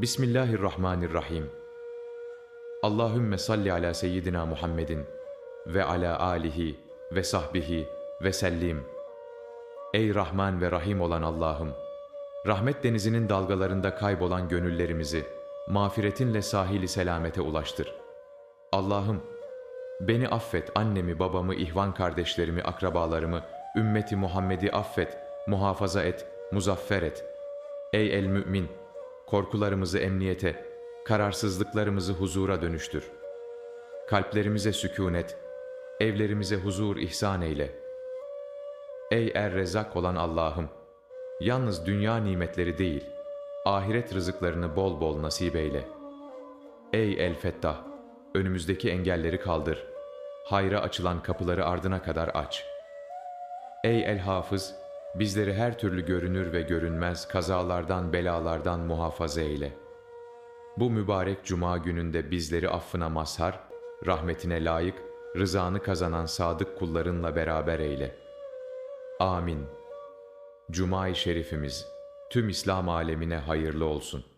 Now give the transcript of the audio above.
Bismillahirrahmanirrahim. Allahümme salli ala seyyidina Muhammedin ve ala alihi ve sahbihi ve sellim. Ey Rahman ve Rahim olan Allah'ım! Rahmet denizinin dalgalarında kaybolan gönüllerimizi mağfiretinle sahili selamete ulaştır. Allah'ım, beni affet, annemi, babamı, ihvan kardeşlerimi, akrabalarımı, ümmeti Muhammed'i affet, muhafaza et, muzaffer et. Ey el mümin, korkularımızı emniyete, kararsızlıklarımızı huzura dönüştür. Kalplerimize sükûnet, evlerimize huzur ihsan eyle. Ey er rezak olan Allah'ım, yalnız dünya nimetleri değil, ahiret rızıklarını bol bol nasip eyle. Ey el fettah, önümüzdeki engelleri kaldır. Hayra açılan kapıları ardına kadar aç. Ey el hafız, bizleri her türlü görünür ve görünmez kazalardan, belalardan muhafaza eyle. Bu mübarek cuma gününde bizleri affına mazhar, rahmetine layık, rızanı kazanan sadık kullarınla beraber eyle. Amin. Cuma-i Şerifimiz tüm İslam alemine hayırlı olsun.''